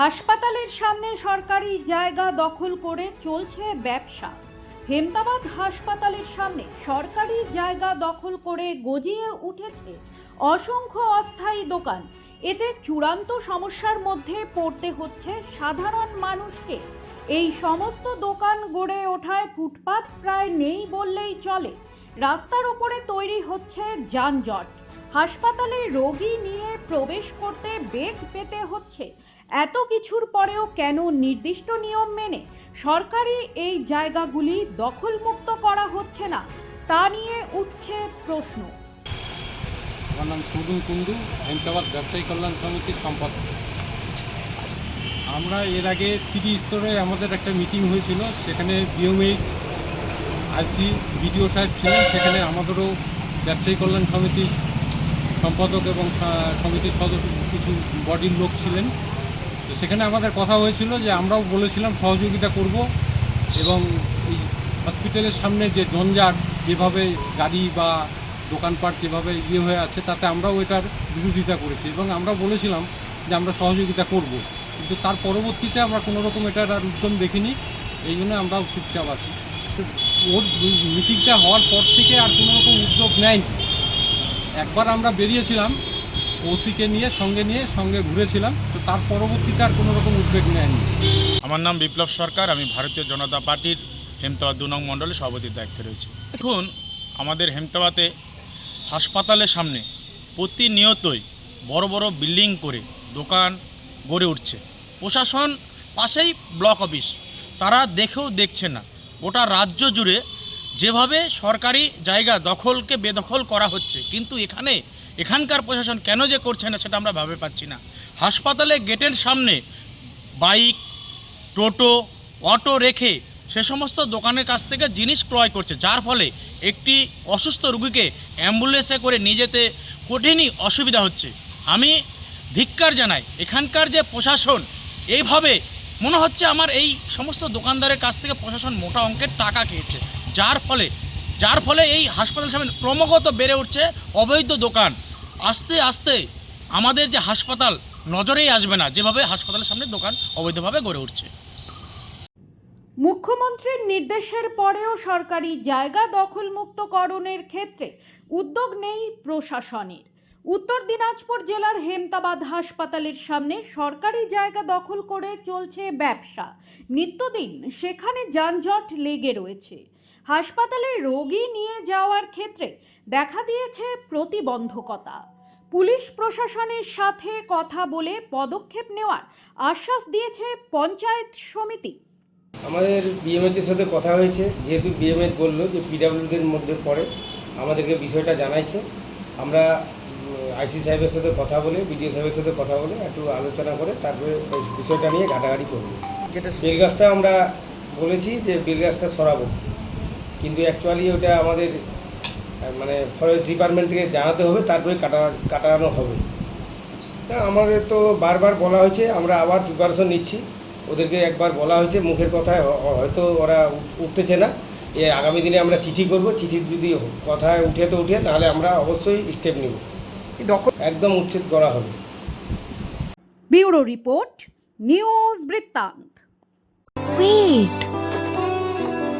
হাসপাতালের সামনে সরকারি জায়গা দখল করে চলছে ব্যবসা। হেমতাবাদ হাসপাতালের সামনে সরকারি জায়গা দখল করে গজিয়ে উঠেছে অসংখ্য অস্থায়ী দোকান। এতে চূড়ান্ত সমস্যার মধ্যে পড়তে হচ্ছে সাধারণ মানুষকে। এই সমস্ত দোকান গড়ে ওঠায় ফুটপাত প্রায় নেই বললেই চলে। রাস্তার ওপরে তৈরি হচ্ছে যানজট। হাসপাতালে রোগী নিয়ে প্রবেশ করতে বেড পেতে হচ্ছে। এত কিছুর পরেও কেন নির্দিষ্ট নিয়ম মেনে সরকারি এই জায়গাগুলি দখলমুক্ত করা হচ্ছে না, তা নিয়ে উঠছে প্রশ্ন। আমার নাম টুডুন কুন্ডু হেমতাবাদ ব্যবসায়ী কল্যাণ সমিতির সম্পাদক। আমরা এর আগে তিরিশ স্তরে আমাদের একটা মিটিং হয়েছিল, সেখানে বিএমএইচ আইসি, বিডিও সাহেব ছিলেন, সেখানে আমাদেরও ব্যবসায়ী কল্যাণ সমিতির সম্পাদক এবং সমিতির সদস্য কিছু বডির লোক ছিলেন। তো সেখানে আমাদের কথা হয়েছিল যে আমরাও বলেছিলাম সহযোগিতা করব এবং এই হসপিটালের সামনে যে জঞ্জাট যেভাবে গাড়ি বা দোকানপাট যেভাবে ইয়ে হয়ে আছে, তাতে আমরাও এটার বিরোধিতা করেছি এবং আমরা বলেছিলাম যে আমরা সহযোগিতা করব। কিন্তু তার পরবর্তীতে আমরা কোনো রকম এটার আর উদ্যম দেখিনি, এই জন্য আমরাও চুপচাপ আছি। ওর মিটিংটা হওয়ার পর থেকে আর কোনো রকম উদ্যোগ নেয়নি। একবার আমরা বেরিয়েছিলাম ওসিকে নিয়ে, সঙ্গে নিয়ে, সঙ্গে ঘুরেছিলাম। তো তার পরবর্তীতে আর কোনো রকম উদ্যোগ নেয়নি। আমার নাম বিপ্লব সরকার, আমি ভারতীয় জনতা পার্টির হেমতাবাদ দু নং মণ্ডলের সভাপতির দায়িত্বে রয়েছি। এখন আমাদের হেমতাবাদে হাসপাতালের সামনে প্রতিনিয়তই বড় বড় বিল্ডিং করে দোকান গড়ে উঠছে। প্রশাসন পাশেই ব্লক অফিস। তারা দেখেও দেখছে না। গোটা রাজ্য জুড়ে যেভাবে সরকারি জায়গা দখলকে বেদখল করা হচ্ছে, কিন্তু এখানে এখানকার প্রশাসন কেন যে করছে না সেটা আমরা ভাবে পাচ্ছি না। হাসপাতালে গেটের সামনে বাইক, টোটো, অটো রেখে সে সমস্ত দোকানের কাছ থেকে জিনিস ক্রয় করছে। যার ফলে একটি অসুস্থ রুগীকে অ্যাম্বুলেন্সে করে নিয়ে যেতে কঠিনই অসুবিধা হচ্ছে। আমি ধিক্কার জানাই, এখানকার যে প্রশাসন, এইভাবে মনে হচ্ছে আমার এই সমস্ত দোকানদারের কাছ থেকে প্রশাসন মোটা অঙ্কের টাকা খেয়েছে। যার ফলে যার ফলে এই হাসপাতাল সামনে ক্রমাগত বেড়ে উঠছে অবৈধ দোকান। আস্তে আস্তে আমাদের যে হাসপাতাল নজরেই আসবে না, যেভাবে হাসপাতালের সামনে দোকান অবৈধভাবে গড়ে উঠছে। মুখ্যমন্ত্রীর নির্দেশের পরেও সরকারি জায়গা দখলমুক্তকরণের ক্ষেত্রে উদ্যোগ নেই প্রশাসনের। উত্তর দিনাজপুর জেলার হেমতাবাদ হাসপাতালের সামনে সরকারি জায়গা দখল করে চলছে ব্যবসা। নিত্যদিন সেখানে যানজট লেগে রয়েছে। হাসপাতালে রোগী নিয়ে যাওয়ার ক্ষেত্রে দেখা দিয়েছে প্রতিবন্ধকতা। পুলিশ প্রশাসনের সাথে কথা বলে পদক্ষেপ নেওয়ার আশ্বাস দিয়েছে পঞ্চায়েত সমিতি। আমাদের বিএমএচের সাথে কথা হয়েছে যেহেতু বিএমএচ বলল যে পিডাব্লিউডির মধ্যে পড়ে আমাদেরকে বিষয়টা জানাইছে। আমরা আইসি সাহেবের সাথে কথা বলে বিডিও সাহেবের সাথে কথা বলে একটু আলোচনা করে তারপরে ওই বিষয়টা নিয়ে ঘাটাঘাটি করব। যেটা বেলগাছটা আমরা বলেছি যে বেলগাছটা সরাবো। কিন্তু অ্যাকচুয়ালি ওটা আমাদের মানে ফরেস্ট ডিপার্টমেন্ট থেকে জানাতে হবে তারপরে কাটা কাটানো হবে। না আমাদের তো বারবার বলা হয়েছে আমরা আবার প্রিপারেশন নিচ্ছি। ওদেরকে একবার বলা হয়েছে মুখের কথায় হয়তো ওরা উঠতেছে না। এ আগামী দিনে আমরা চিঠি করব চিঠি যদি কথায় উঠে তো উঠে নাহলে আমরা অবশ্যই স্টেপ নিব। একদম উচ্ছেদ করা হবে। ব্যুরো রিপোর্ট নিউজ বৃত্তান্ত। Wait.